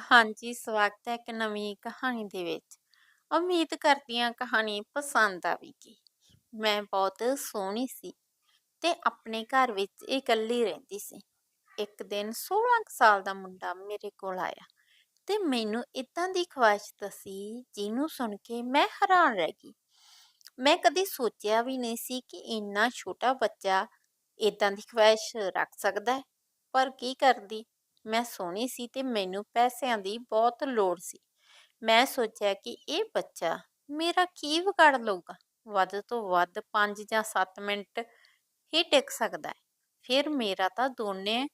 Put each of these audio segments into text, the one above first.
ਹਾਂਜੀ, ਸਵਾਗਤ ਹੈ ਇੱਕ ਨਵੀਂ ਕਹਾਣੀ ਦੇ ਵਿੱਚ। ਉਮੀਦ ਕਰਦੀ ਹਾਂ ਕਹਾਣੀ ਪਸੰਦ ਆਵੇਗੀ। ਮੈਂ ਬਹੁਤ ਸੋਹਣੀ ਸੀ ਤੇ ਆਪਣੇ ਘਰ ਵਿੱਚ ਇਕੱਲੀ ਰਹਿੰਦੀ ਸੀ। ਇੱਕ ਦਿਨ 16 ਕੁ ਸਾਲ ਦਾ ਮੁੰਡਾ ਮੇਰੇ ਕੋਲ ਆਇਆ ਤੇ ਮੈਨੂੰ ਇਦਾਂ ਦੀ ਖੁਆਇਸ਼ ਦੱਸੀ ਜਿਹਨੂੰ ਸੁਣ ਕੇ ਮੈਂ ਹੈਰਾਨ ਰਹਿ ਗਈ। ਮੈਂ ਕਦੀ ਸੋਚਿਆ ਵੀ ਨਹੀਂ ਸੀ ਕਿ ਇੰਨਾ ਛੋਟਾ ਬੱਚਾ ਇਦਾਂ ਦੀ ਖੁਆਇਸ਼ ਰੱਖ ਸਕਦਾ ਹੈ। ਪਰ ਕੀ ਕਰਦੀ ਮੈਂ ਸੋਹਣੀ ਸੀ ਤੇ ਮੈਨੂੰ ਪੈਸਿਆਂ ਦੀ ਬਹੁਤ ਲੋੜ ਸੀ। ਮੈਂ ਸੋਚਿਆ ਕਿ ਇਹ ਬੱਚਾ ਮੇਰਾ ਕੀ ਵਿਗਾੜ ਲਊਗਾ। ਵੱਧ ਤੋਂ ਵੱਧ 5 ਜਾਂ 7 ਮਿੰਟ ਹੀ ਟਿਕ ਸਕਦਾ ਹੈ। ਫਿਰ ਮੇਰਾ ਤਾਂ ਦੋਨੇ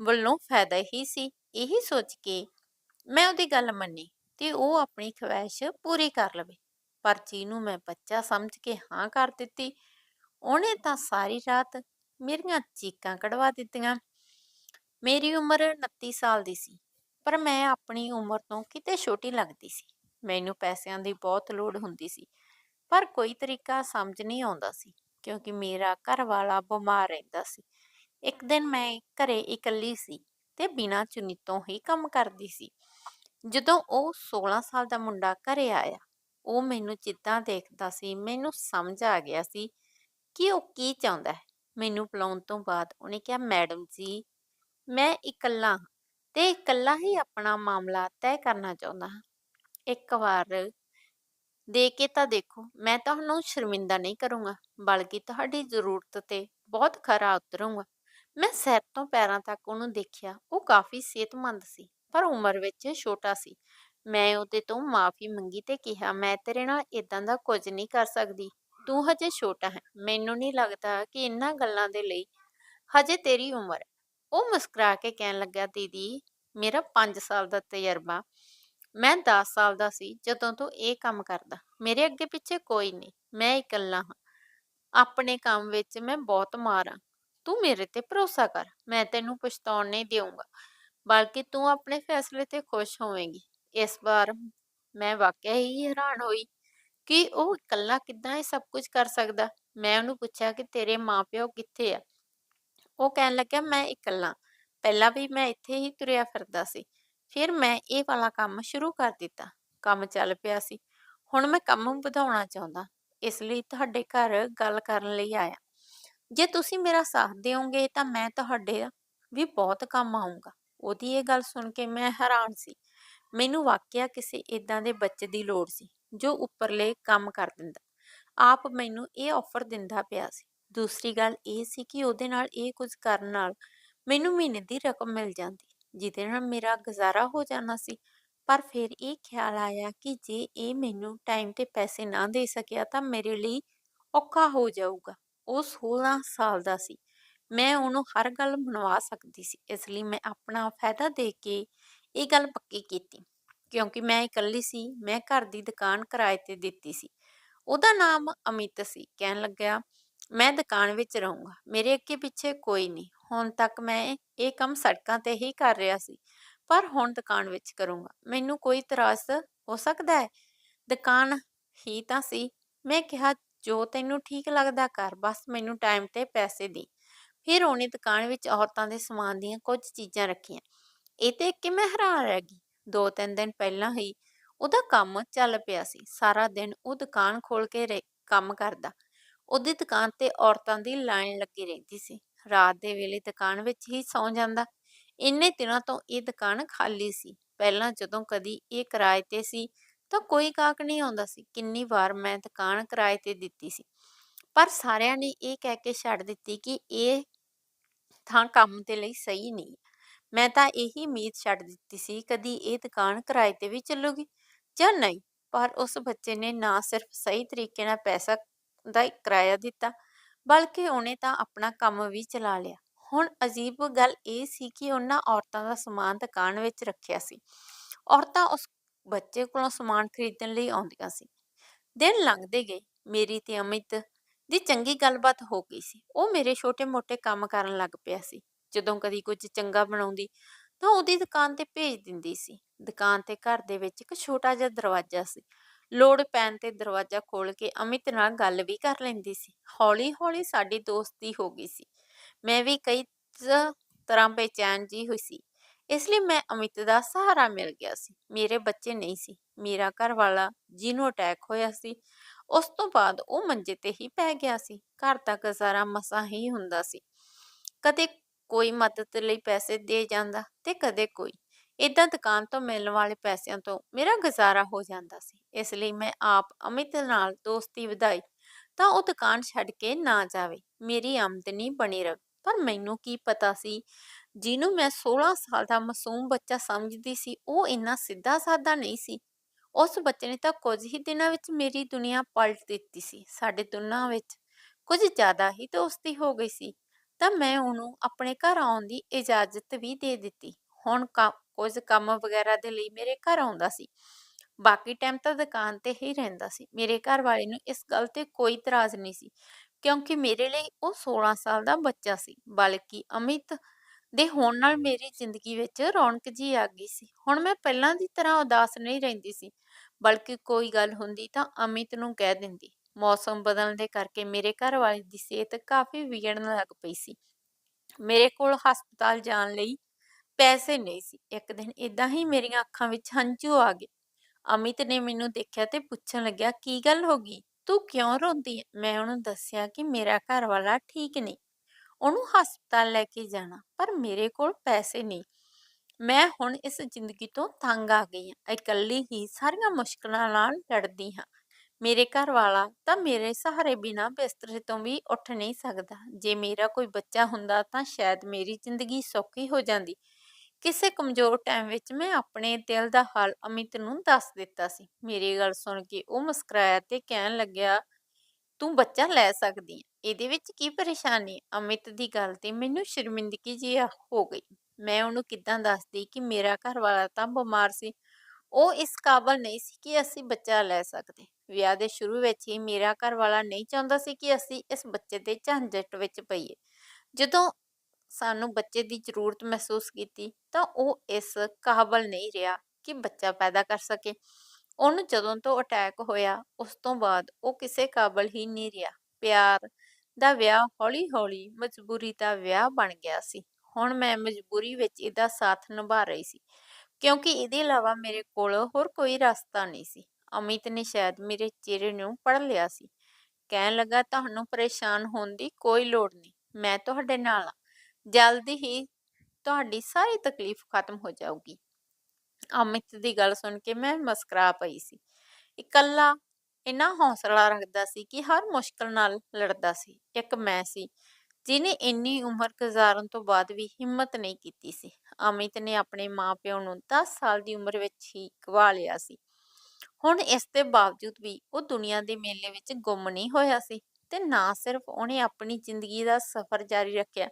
ਵੱਲੋਂ ਫਾਇਦਾ ਹੀ ਸੀ। ਇਹੀ ਸੋਚ ਕੇ ਮੈਂ ਉਹਦੀ ਗੱਲ ਮੰਨੀ ਤੇ ਉਹ ਆਪਣੀ ਖਵਾਇਸ਼ ਪੂਰੀ ਕਰ ਲਵੇ। ਪਰ ਨੂੰ ਮੈਂ ਬੱਚਾ ਸਮਝ ਕੇ ਹਾਂ ਕਰ ਦਿੱਤੀ, ਉਹਨੇ ਤਾਂ ਸਾਰੀ ਰਾਤ ਮੇਰੀਆਂ ਚੀਕਾਂ ਕਢਵਾ ਦਿੱਤੀਆਂ। ਮੇਰੀ ਉਮਰ 29 ਸਾਲ ਦੀ ਸੀ, ਪਰ ਮੈਂ ਆਪਣੀ ਉਮਰ ਤੋਂ ਕਿਤੇ ਛੋਟੀ ਲੱਗਦੀ ਸੀ। ਮੈਨੂੰ ਪੈਸਿਆਂ ਦੀ ਬਹੁਤ ਲੋੜ ਹੁੰਦੀ ਸੀ, ਪਰ ਕੋਈ ਤਰੀਕਾ ਸਮਝ ਨਹੀਂ ਆਉਂਦਾ ਸੀ ਕਿਉਂਕਿ ਮੇਰਾ ਘਰ ਵਾਲਾ ਬਿਮਾਰ ਰਹਿੰਦਾ ਸੀ। ਇੱਕ ਦਿਨ ਮੈਂ ਘਰੇ ਇਕੱਲੀ ਸੀ ਤੇ ਬਿਨਾਂ ਚੁੰਨੀ ਤੋਂ ਹੀ ਕੰਮ ਕਰਦੀ ਸੀ। ਜਦੋਂ ਉਹ 16 ਸਾਲ ਦਾ ਮੁੰਡਾ ਘਰੇ ਆਇਆ, ਉਹ ਮੈਨੂੰ ਜਿੱਦਾਂ ਦੇਖਦਾ ਸੀ ਮੈਨੂੰ ਸਮਝ ਆ ਗਿਆ ਸੀ ਕਿ ਉਹ ਕੀ ਚਾਹੁੰਦਾ ਹੈ। ਮੈਨੂੰ ਬੁਲਾਉਣ ਤੋਂ ਬਾਅਦ ਉਹਨੇ ਕਿਹਾ, ਮੈਡਮ ਜੀ, ਮੈਂ ਇਕੱਲਾ ਹਾਂ ਤੇ ਇਕੱਲਾ ਹੀ ਆਪਣਾ ਮਾਮਲਾ ਤੈਅ ਕਰਨਾ ਚਾਹੁੰਦਾ ਹਾਂ। ਇੱਕ ਵਾਰ ਦੇ ਕੇ ਤਾਂ ਦੇਖੋ, ਮੈਂ ਤੁਹਾਨੂੰ ਸ਼ਰਮਿੰਦਾ ਨਹੀਂ ਕਰੂੰਗਾ, ਬਲਕਿ ਤੁਹਾਡੀ ਜ਼ਰੂਰਤ ਤੇ ਬਹੁਤ ਖਰਾ ਉਤਰੂੰਗਾ। ਮੈਂ ਸਿਰ ਤੋਂ ਪੈਰਾਂ ਤੱਕ ਉਹਨੂੰ ਦੇਖਿਆ। ਉਹ ਕਾਫੀ ਸਿਹਤਮੰਦ ਸੀ, ਪਰ ਉਮਰ ਵਿੱਚ ਛੋਟਾ ਸੀ। ਮੈਂ ਉਹਦੇ ਤੋਂ ਮਾਫੀ ਮੰਗੀ ਤੇ ਕਿਹਾ, ਮੈਂ ਤੇਰੇ ਨਾਲ ਇਦਾਂ ਦਾ ਕੁਝ ਨਹੀਂ ਕਰ ਸਕਦੀ। ਤੂੰ ਹਜੇ ਛੋਟਾ ਹੈ। ਮੈਨੂੰ ਨਹੀਂ ਲੱਗਦਾ ਕਿ ਇਹਨਾਂ ਗੱਲਾਂ ਦੇ ਲਈ ਹਜੇ ਤੇਰੀ ਉਮਰ ਉਹ ਮੁਸਕਰਾ ਕੇ ਕਹਿਣ ਲੱਗਾ, ਦੀਦੀ, ਮੇਰਾ 5 ਸਾਲ ਦਾ ਤਜਰਬਾ। ਮੈਂ 10 ਸਾਲ ਦਾ ਸੀ ਜਦੋਂ ਤੋਂ ਇਹ ਕੰਮ ਕਰਦਾ। ਮੇਰੇ ਅੱਗੇ ਪਿੱਛੇ ਕੋਈ ਨਹੀਂ। ਮੈਂ ਇਕੱਲਾ ਹਾਂ। ਆਪਣੇ ਕੰਮ ਵਿੱਚ ਮੈਂ ਬਹੁਤ ਮਾਹਰ ਹਾਂ। ਤੂੰ ਮੇਰੇ ਤੇ ਭਰੋਸਾ ਕਰ। ਮੈਂ ਤੈਨੂੰ ਪਛਤਾਉਣ ਨਹੀਂ ਦਿਉਂਗਾ, ਬਲਕਿ ਤੂੰ ਆਪਣੇ ਫੈਸਲੇ ਤੇ ਖੁਸ਼ ਹੋਵੇਂਗੀ। ਇਸ ਵਾਰ ਮੈਂ ਵਾਕਿਆ ਹੀ ਹੈਰਾਨ ਹੋਈ ਕਿ ਉਹ ਇਕੱਲਾ ਕਿੱਦਾਂ ਇਹ ਸਭ ਕੁਝ ਕਰ ਸਕਦਾ। ਮੈਂ ਉਹਨੂੰ ਪੁੱਛਿਆ ਕਿ ਤੇਰੇ ਮਾਪਿਓ ਕਿੱਥੇ ਆ? ਉਹ ਕਹਿਣ ਲੱਗਾ, ਮੈਂ ਇਕੱਲਾ। ਪਹਿਲਾਂ ਵੀ ਮੈਂ ਇੱਥੇ ਹੀ ਤੁਰਿਆ ਫਿਰਦਾ ਸੀ। ਫਿਰ ਮੈਂ ਇਹ ਵਾਲਾ ਕੰਮ ਸ਼ੁਰੂ ਕਰ ਦਿੱਤਾ। ਕੰਮ ਚੱਲ ਪਿਆ ਸੀ। ਹੁਣ ਮੈਂ ਕੰਮ ਵਧਾਉਣਾ ਚਾਹੁੰਦਾ, ਇਸ ਲਈ ਤੁਹਾਡੇ ਘਰ ਗੱਲ ਕਰਨ ਲਈ ਆਇਆ। ਜੇ ਤੁਸੀਂ ਮੇਰਾ ਸਾਥ ਦਿਓਗੇ ਤਾਂ ਮੈਂ ਤੁਹਾਡੇ ਵੀ ਬਹੁਤ ਕੰਮ ਆਉਂਗਾ ਉਹਦੀ ਇਹ ਗੱਲ ਸੁਣ ਕੇ ਮੈਂ ਹੈਰਾਨ ਸੀ। ਮੈਨੂੰ ਵਾਕਿਆ ਕਿਸੇ ਇਦਾਂ ਦੇ ਬੱਚੇ ਦੀ ਲੋੜ ਸੀ ਜੋ ਉੱਪਰਲੇ ਕੰਮ ਕਰ ਦਿੰਦਾ, ਆਪ ਮੈਨੂੰ ਇਹ ਆਫਰ ਦਿੰਦਾ ਪਿਆ ਸੀ। ਦੂਸਰੀ ਗੱਲ ਇਹ ਸੀ ਕਿ ਉਹਦੇ ਨਾਲ ਇਹ ਕੁਝ ਕਰਨ ਨਾਲ ਮੈਨੂੰ ਮਹੀਨੇ ਦੀ ਰਕਮ ਮਿਲ ਜਾਂਦੀ, ਜਿਹਦੇ ਨਾਲ ਮੇਰਾ ਗੁਜ਼ਾਰਾ ਹੋ ਜਾਣਾ ਸੀ। ਪਰ ਫਿਰ ਇਹ ਖਿਆਲ ਆਇਆ ਕਿ ਜੇ ਇਹ ਮੈਨੂੰ ਟਾਈਮ ਤੇ ਪੈਸੇ ਨਾ ਦੇ ਸਕਿਆ ਤਾਂ ਮੇਰੇ ਲਈ ਔਖਾ ਹੋ ਜਾਊਗਾ। ਉਹ 16 ਸਾਲ ਦਾ ਸੀ। ਮੈਂ ਉਹਨੂੰ ਹਰ ਗੱਲ ਮਨਵਾ ਸਕਦੀ ਸੀ। ਇਸ ਲਈ ਮੈਂ ਆਪਣਾ ਫਾਇਦਾ ਦੇ ਕੇ ਇਹ ਗੱਲ ਪੱਕੀ ਕੀਤੀ। ਕਿਉਂਕਿ ਮੈਂ ਇਕੱਲੀ ਸੀ, ਮੈਂ ਘਰ ਦੀ ਦੁਕਾਨ ਕਿਰਾਏ ਤੇ ਦਿੱਤੀ ਸੀ। ਉਹਦਾ ਨਾਮ ਅਮਿਤ ਸੀ। ਕਹਿਣ ਲੱਗਿਆ ਮੈਂ ਦੁਕਾਨ ਵਿੱਚ ਰਹੂੰਗਾ। ਮੇਰੇ ਅੱਗੇ ਪਿੱਛੇ ਕੋਈ ਨਹੀਂ। ਹੁਣ ਤੱਕ ਮੈਂ ਇਹ ਕੰਮ ਸੜਕਾਂ ਤੇ ਹੀ ਕਰ ਰਿਹਾ ਸੀ, ਪਰ ਹੁਣ ਦੁਕਾਨ ਵਿੱਚ ਕਰੂੰਗਾ। ਮੈਨੂੰ ਕੋਈ ਤਰਾਸ ਹੋ ਸਕਦਾ ਹੈ? ਦੁਕਾਨ ਹੀ ਤਾਂ ਸੀ। ਮੈਂ ਕਿਹਾ, ਜੋ ਤੈਨੂੰ ਠੀਕ ਲੱਗਦਾ ਕਰ, ਬਸ ਮੈਨੂੰ ਟਾਈਮ ਤੇ ਪੈਸੇ ਦੇ। ਫਿਰ ਉਹਨੇ ਦੁਕਾਨ ਵਿੱਚ ਔਰਤਾਂ ਦੇ ਸਮਾਨ ਦੀਆਂ ਕੁਝ ਚੀਜ਼ਾਂ ਰੱਖੀਆਂ। ਇਹ ਤੇ ਕਿ ਮੈਂ ਹੈਰਾਨ ਰਹਿ ਗਈ। ਦੋ ਤਿੰਨ ਦਿਨ ਪਹਿਲਾਂ ਹੀ ਉਹਦਾ ਕੰਮ ਚੱਲ ਪਿਆ ਸੀ। ਸਾਰਾ ਦਿਨ ਉਹ ਦੁਕਾਨ ਖੋਲ ਕੇ ਰਹਿ- ਕੰਮ ਕਰਦਾ। ਉਹਦੀ ਦੁਕਾਨ ਤੇ ਔਰਤਾਂ ਦੀ ਲਾਈਨ ਲੱਗੀ ਰਹਿੰਦੀ ਸੀ। ਰਾਤ ਦੇ ਵੇਲੇ ਦੁਕਾਨ ਵਿੱਚ ਹੀ ਸੌਂ ਜਾਂਦਾ। ਇੰਨੇ ਦਿਨਾਂ ਤੋਂ ਇਹ ਦੁਕਾਨ ਖਾਲੀ ਸੀ। ਪਹਿਲਾਂ ਜਦੋਂ ਕਦੀ ਇਹ ਕਿਰਾਏ ਤੇ ਸੀ ਤਾਂ ਕੋਈ ਗਾਹਕ ਨਹੀਂ ਆਉਂਦਾ ਸੀ। ਕਿੰਨੀ ਵਾਰ ਮੈਂ ਦੁਕਾਨ ਕਿਰਾਏ ਤੇ ਦਿੱਤੀ ਸੀ, ਪਰ ਸਾਰਿਆਂ ਨੇ ਇਹ ਕਹਿ ਕੇ ਛੱਡ ਦਿੱਤੀ ਕਿ ਇਹ ਥਾਂ ਕੰਮ ਦੇ ਲਈ ਸਹੀ ਨਹੀਂ। ਮੈਂ ਤਾਂ ਇਹੀ ਉਮੀਦ ਛੱਡ ਦਿੱਤੀ ਸੀ ਕਦੀ ਇਹ ਦੁਕਾਨ ਕਿਰਾਏ ਤੇ ਵੀ ਚੱਲੂਗੀ ਜਾਂ ਨਹੀਂ। ਪਰ ਉਸ ਬੱਚੇ ਨੇ ਨਾ ਸਿਰਫ ਸਹੀ ਤਰੀਕੇ ਨਾਲ ਪੈਸਾ ਦਾ ਕਿਰਾਇਆ ਦਿੱਤਾ, ਬਲਕਿ ਉਹਨੇ ਤਾਂ ਆਪਣਾ ਕੰਮ ਵੀ ਚਲਾ ਲਿਆ। ਹੁਣ ਅਜੀਬ ਗੱਲ ਇਹ ਸੀ ਕਿ ਉਹਨਾਂ ਔਰਤਾਂ ਦਾ ਸਮਾਨ ਦੁਕਾਨ ਵਿੱਚ ਰੱਖਿਆ ਸੀ। ਔਰਤਾਂ ਉਸ ਬੱਚੇ ਕੋਲੋਂ ਸਮਾਨ ਖਰੀਦਣ ਲਈ ਆਉਂਦੀਆਂ ਸੀ। ਦਿਨ ਲੰਘਦੇ ਗਏ। ਮੇਰੀ ਤੇ ਅਮਿਤ ਦੀ ਚੰਗੀ ਗੱਲਬਾਤ ਹੋ ਗਈ ਸੀ। ਉਹ ਮੇਰੇ ਛੋਟੇ-ਮੋਟੇ ਕੰਮ ਕਰਨ ਲੱਗ ਪਿਆ ਸੀ। ਜਦੋਂ ਕਦੀ ਕੁਝ ਚੰਗਾ ਬਣਾਉਂਦੀ ਤਾਂ ਉਹਦੀ ਦੁਕਾਨ ਤੇ ਭੇਜ ਦਿੰਦੀ ਸੀ। ਦੁਕਾਨ ਤੇ ਘਰ ਦੇ ਵਿੱਚ ਇੱਕ ਛੋਟਾ ਜਿਹਾ ਦਰਵਾਜ਼ਾ ਸੀ। ਲੋੜ ਪੈਣ ਤੇ ਦਰਵਾਜ਼ਾ ਖੋਲ ਕੇ ਅਮਿਤ ਨਾਲ ਗੱਲ ਵੀ ਕਰ ਲੈਂਦੀ ਸੀ। ਹੌਲੀ-ਹੌਲੀ ਸਾਡੀ ਦੋਸਤੀ ਹੋ ਗਈ ਸੀ। ਮੈਂ ਵੀ ਕਈ ਤਰ੍ਹਾਂ ਬੇਚੈਨ ਜਿਹੀ ਹੋਈ ਸੀ। ਇਸ ਲਈ ਮੈਂ ਅਮਿਤ ਦਾ ਸਹਾਰਾ ਮਿਲ ਗਿਆ ਸੀ ਮੇਰੇ ਬੱਚੇ ਨਹੀਂ ਸੀ ਮੇਰਾ ਘਰ ਵਾਲਾ ਜਿਹਨੂੰ ਅਟੈਕ ਹੋਇਆ ਸੀ, ਉਸ ਤੋਂ ਬਾਅਦ ਉਹ ਮੰਜੇ ਤੇ ਹੀ ਪੈ ਗਿਆ ਸੀ ਘਰ ਦਾ ਗੁਜ਼ਾਰਾ ਮਸਾਂ ਹੀ ਹੁੰਦਾ ਸੀ ਕਦੇ ਕੋਈ ਮਦਦ ਲਈ ਪੈਸੇ ਦੇ ਜਾਂਦਾ ਤੇ ਕਦੇ ਕੋਈ ਇਦਾਂ ਦੁਕਾਨ ਤੋਂ ਮਿਲਣ ਵਾਲੇ ਪੈਸਿਆਂ ਤੋਂ ਮੇਰਾ ਗੁਜ਼ਾਰਾ ਹੋ ਜਾਂਦਾ ਸੀ ਇਸ ਲਈ ਮੈਂ ਆਪ ਅਮਿਤ ਨਾਲ ਦੋਸਤੀ ਵਧਾਈ, ਤਾਂ ਉਹ ਦੁਕਾਨ ਛੱਡ ਕੇ ਨਾ ਜਾਵੇ। ਮੇਰੀ ਆਮਦਨੀ ਬਣੀ ਰਹੇ ਪਰ ਮੈਨੂੰ ਕੀ ਪਤਾ ਸੀ? ਜਿਹਨੂੰ ਮੈਂ 16 ਸਾਲ ਦਾ ਮਾਸੂਮ ਬੱਚਾ ਸਮਝਦੀ ਸੀ, ਉਹ ਇੰਨਾ ਸਿੱਧਾ ਸਾਦਾ ਨਹੀਂ ਸੀ। ਉਸ ਬੱਚੇ ਨੇ ਤਾਂ ਕੁਝ ਹੀ ਦਿਨਾਂ ਵਿੱਚ ਮੇਰੀ ਦੁਨੀਆ ਪਲਟ ਦਿੱਤੀ ਸੀ। ਸਾਡੇ ਦੋਨਾਂ ਵਿੱਚ ਕੁਝ ਜ਼ਿਆਦਾ ਹੀ ਦੋਸਤੀ ਹੋ ਗਈ ਸੀ। ਤਾਂ ਮੈਂ ਉਹਨੂੰ ਆਪਣੇ ਘਰ ਆਉਣ ਦੀ ਇਜਾਜ਼ਤ ਵੀ ਦੇ ਦਿੱਤੀ। ਹੁਣ ਕਾ- ਕੁਝ ਕੰਮ ਵਗੈਰਾ ਦੇ ਲਈ ਮੇਰੇ ਘਰ ਆਉਂਦਾ ਸੀ। ਬਾਕੀ ਟਾਈਮ ਤਾਂ ਦੁਕਾਨ ਤੇ ਹੀ ਰਹਿੰਦਾ ਸੀ। ਮੇਰੇ ਘਰ ਵਾਲੇ ਨੂੰ ਇਸ ਗੱਲ ਤੇ ਕੋਈ ਇਤਰਾਜ਼ ਨਹੀਂ ਸੀ ਕਿਉਂਕਿ ਮੇਰੇ ਲਈ ਉਹ 16 ਸਾਲ ਦਾ ਬੱਚਾ ਸੀ ਬਲਕਿ ਅਮਿਤ ਦੇ ਹੋਣ ਨਾਲ ਮੇਰੀ ਜ਼ਿੰਦਗੀ ਵਿੱਚ ਰੌਣਕ ਜੀ ਆ ਗਈ ਸੀ। ਹੁਣ ਮੈਂ ਪਹਿਲਾਂ ਦੀ ਤਰ੍ਹਾਂ ਉਦਾਸ ਨਹੀਂ ਰਹਿੰਦੀ ਸੀ ਬਲਕਿ ਕੋਈ ਗੱਲ ਹੁੰਦੀ ਤਾਂ ਅਮਿਤ ਨੂੰ ਕਹਿ ਦਿੰਦੀ। ਮੌਸਮ ਬਦਲਣ ਦੇ ਕਰਕੇ ਮੇਰੇ ਘਰ ਵਾਲੇ ਦੀ ਸਿਹਤ ਕਾਫੀ ਵਿਗੜਨ ਲੱਗ ਪਈ ਸੀ। ਮੇਰੇ ਕੋਲ ਹਸਪਤਾਲ ਜਾਣ ਲਈ ਪੈਸੇ ਨਹੀਂ ਸੀ। ਇੱਕ ਦਿਨ ਇਦਾਂ ਹੀ ਮੇਰੀਆਂ ਅੱਖਾਂ ਵਿੱਚ ਹੰਝੂ ਆ ਗਏ। ਅਮਿਤ ਨੇ ਮੈਨੂੰ ਦੇਖਿਆ ਤੇ ਪੁੱਛਣ ਲੱਗਿਆ, ਕੀ ਗੱਲ ਹੋ ਗਈ? ਤੂੰ ਕਿਉਂ ਰੋਂਦੀ ਹੈ ਮੈਂ ਉਹਨੂੰ ਦੱਸਿਆ ਕਿ ਮੇਰਾ ਘਰ ਵਾਲਾ ਠੀਕ ਨਹੀਂ। ਉਹਨੂੰ ਹਸਪਤਾਲ ਲੈ ਕੇ ਜਾਣਾ, ਪਰ ਮੇਰੇ ਕੋਲ ਪੈਸੇ ਨਹੀਂ। ਮੈਂ ਹੁਣ ਇਸ ਜ਼ਿੰਦਗੀ ਤੋਂ ਤੰਗ ਆ ਗਈ ਹਾਂ। ਇਕੱਲੀ ਹੀ ਸਾਰੀਆਂ ਮੁਸ਼ਕਲਾਂ ਨਾਲ ਲੜਦੀ ਹਾਂ। ਮੇਰੇ ਘਰ ਵਾਲਾ ਤਾਂ ਮੇਰੇ ਸਹਾਰੇ ਬਿਨਾ ਬਿਸਤਰੇ ਤੋਂ ਵੀ ਉੱਠ ਨਹੀਂ ਸਕਦਾ। ਜੇ ਮੇਰਾ ਕੋਈ ਬੱਚਾ ਹੁੰਦਾ ਤਾਂ ਸ਼ਾਇਦ ਮੇਰੀ ਜ਼ਿੰਦਗੀ ਸੌਖੀ ਹੋ ਜਾਂਦੀ। ਕਿਸੇ ਕਮਜ਼ੋਰ ਟਾਈਮ ਵਿੱਚ ਮੈਂ ਆਪਣੇ ਦਿਲ ਦਾ ਹਾਲ ਅਮਿਤ ਨੂੰ ਦੱਸ ਦਿੱਤਾ ਸੀ। ਮੇਰੀ ਗੱਲ ਸੁਣ ਕੇ ਉਹ ਮੁਸਕਰਾਇਆ ਤੇ ਕਹਿਣ ਲੱਗਿਆ, ਤੂੰ ਬੱਚਾ ਲੈ ਸਕਦੀ ਹੈ ਇਹਦੇ ਵਿੱਚ ਕੀ ਪਰੇਸ਼ਾਨੀ ਅਮਿਤ ਦੀ ਗੱਲ ਤੇ ਮੈਨੂੰ ਸ਼ਰਮਿੰਦਗੀ ਜਿਹੀ ਹੋ ਗਈ। ਮੈਂ ਉਹਨੂੰ ਕਿੱਦਾਂ ਦੱਸਦੀ ਕਿ ਮੇਰਾ ਘਰ ਵਾਲਾ ਤਾਂ ਬਿਮਾਰ ਸੀ। ਉਹ ਇਸ ਕਾਬਲ ਨਹੀਂ ਸੀ ਕਿ ਅਸੀਂ ਬੱਚਾ ਲੈ ਸਕਦੇ। ਵਿਆਹ ਦੇ ਸ਼ੁਰੂ ਵਿੱਚ ਹੀ ਮੇਰਾ ਘਰ ਵਾਲਾ ਨਹੀਂ ਚਾਹੁੰਦਾ ਸੀ ਕਿ ਅਸੀਂ ਇਸ ਬੱਚੇ ਦੇ ਝੰਜਟ ਵਿੱਚ ਪਈਏ। ਜਦੋਂ ਸਾਨੂੰ ਬੱਚੇ ਦੀ ਜ਼ਰੂਰਤ ਮਹਿਸੂਸ ਕੀਤੀ, ਤਾਂ ਉਹ ਇਸ ਕਾਬਲ ਨਹੀਂ ਰਿਹਾ ਕਿ ਬੱਚਾ ਪੈਦਾ ਕਰ ਸਕੇ। ਉਹਨੂੰ ਜਦੋਂ ਤੋਂ ਅਟੈਕ ਹੋਇਆ, ਉਸ ਤੋਂ ਬਾਅਦ ਉਹ ਕਿਸੇ ਕਾਬਲ ਹੀ ਨਹੀਂ ਰਿਹਾ। ਪਿਆਰ ਦਾ ਵਿਆਹ ਹੌਲੀ-ਹੌਲੀ ਮਜਬੂਰੀ ਦਾ ਵਿਆਹ ਬਣ ਗਿਆ ਸੀ। ਹੁਣ ਮੈਂ ਮਜਬੂਰੀ ਵਿੱਚ ਇਹਦਾ ਸਾਥ ਨਿਭਾ ਰਹੀ ਸੀ, ਕਿਉਂਕਿ ਇਹਦੇ ਇਲਾਵਾ ਮੇਰੇ ਕੋਲ ਹੋਰ ਕੋਈ ਰਸਤਾ ਨਹੀਂ ਸੀ। ਅਮਿਤ ਨੇ ਸ਼ਾਇਦ ਮੇਰੇ ਚਿਹਰੇ ਨੂੰ ਪੜ੍ਹ ਲਿਆ ਸੀ। ਕਹਿਣ ਲੱਗਾ, ਤੁਹਾਨੂੰ ਪਰੇਸ਼ਾਨ ਹੋਣ ਦੀ ਕੋਈ ਲੋੜ ਨਹੀਂ, ਮੈਂ ਤੁਹਾਡੇ ਨਾਲ ਹਾਂ ਜਲਦੀ ਹੀ ਤੁਹਾਡੀ ਸਾਰੀ ਤਕਲੀਫ ਖਤਮ ਹੋ ਜਾਊਗੀ। ਅਮਿਤ ਦੀ ਗੱਲ ਸੁਣ ਕੇ ਮੈਂ ਮੁਸਕਰਾ ਪਈ ਸੀ। ਇਕੱਲਾ ਇੰਨਾ ਹੌਸਲਾ ਰੱਖਦਾ ਸੀ ਕਿ ਹਰ ਮੁਸ਼ਕਲ ਨਾਲ ਲੜਦਾ ਸੀ। ਇੱਕ ਮੈਂ ਸੀ, ਜਿਹਨੇ ਇੰਨੀ ਉਮਰ ਗੁਜ਼ਾਰਨ ਤੋਂ ਬਾਅਦ ਵੀ ਹਿੰਮਤ ਨਹੀਂ ਕੀਤੀ ਸੀ। ਅਮਿਤ ਨੇ ਆਪਣੇ ਮਾਪਿਆਂ ਨੂੰ 10 ਸਾਲ ਦੀ ਉਮਰ ਵਿੱਚ ਹੀ ਗਵਾ ਲਿਆ ਸੀ। ਹੁਣ ਇਸ ਦੇ ਬਾਵਜੂਦ ਵੀ ਉਹ ਦੁਨੀਆ ਦੇ ਮੇਲੇ ਵਿੱਚ ਗੁੰਮ ਨਹੀਂ ਹੋਇਆ ਸੀ ਤੇ ਨਾ ਸਿਰਫ ਉਹਨੇ ਆਪਣੀ ਜ਼ਿੰਦਗੀ ਦਾ ਸਫ਼ਰ ਜਾਰੀ ਰੱਖਿਆ